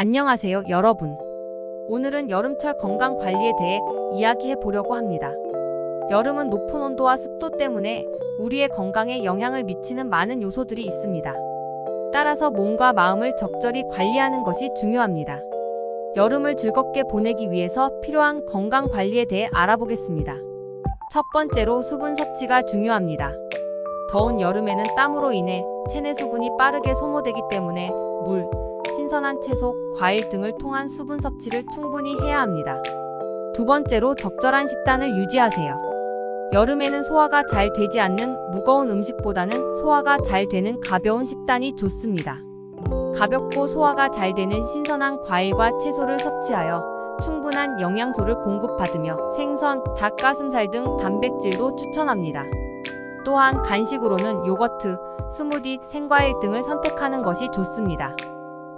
안녕하세요, 여러분. 오늘은 여름철 건강 관리에 대해 이야기해 보려고 합니다. 여름은 높은 온도와 습도 때문에 우리의 건강에 영향을 미치는 많은 요소들이 있습니다. 따라서 몸과 마음을 적절히 관리하는 것이 중요합니다. 여름을 즐겁게 보내기 위해서 필요한 건강 관리에 대해 알아보겠습니다. 첫 번째로 수분 섭취가 중요합니다. 더운 여름에는 땀으로 인해 체내 수분이 빠르게 소모되기 때문에 물, 신선한 채소, 과일 등을 통한 수분 섭취를 충분히 해야 합니다. 두 번째로 적절한 식단을 유지하세요. 여름에는 소화가 잘 되지 않는 무거운 음식보다는 소화가 잘 되는 가벼운 식단이 좋습니다. 가볍고 소화가 잘 되는 신선한 과일과 채소를 섭취하여 충분한 영양소를 공급받으며 생선, 닭가슴살 등 단백질도 추천합니다. 또한 간식으로는 요거트, 스무디, 생과일 등을 선택하는 것이 좋습니다.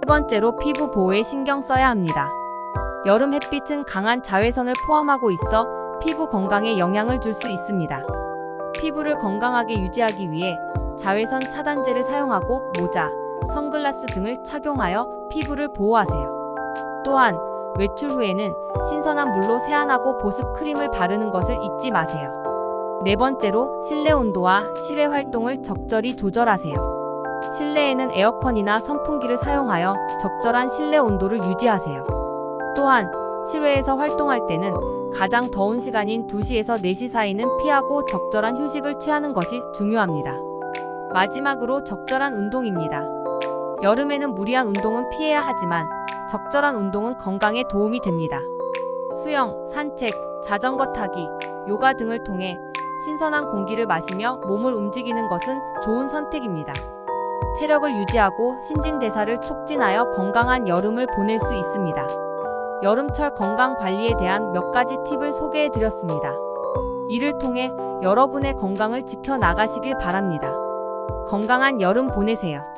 세 번째로 피부 보호에 신경 써야 합니다. 여름 햇빛은 강한 자외선을 포함하고 있어 피부 건강에 영향을 줄 수 있습니다. 피부를 건강하게 유지하기 위해 자외선 차단제를 사용하고 모자, 선글라스 등을 착용하여 피부를 보호하세요. 또한 외출 후에는 신선한 물로 세안하고 보습 크림을 바르는 것을 잊지 마세요. 네 번째로 실내 온도와 실외 활동을 적절히 조절하세요. 실내에는 에어컨이나 선풍기를 사용하여 적절한 실내 온도를 유지하세요. 또한 실외에서 활동할 때는 가장 더운 시간인 2시에서 4시 사이는 피하고 적절한 휴식을 취하는 것이 중요합니다. 마지막으로 적절한 운동입니다. 여름에는 무리한 운동은 피해야 하지만 적절한 운동은 건강에 도움이 됩니다. 수영, 산책, 자전거 타기, 요가 등을 통해 신선한 공기를 마시며 몸을 움직이는 것은 좋은 선택입니다. 체력을 유지하고 신진대사를 촉진하여 건강한 여름을 보낼 수 있습니다. 여름철 건강 관리에 대한 몇 가지 팁을 소개해 드렸습니다. 이를 통해 여러분의 건강을 지켜 나가시길 바랍니다. 건강한 여름 보내세요.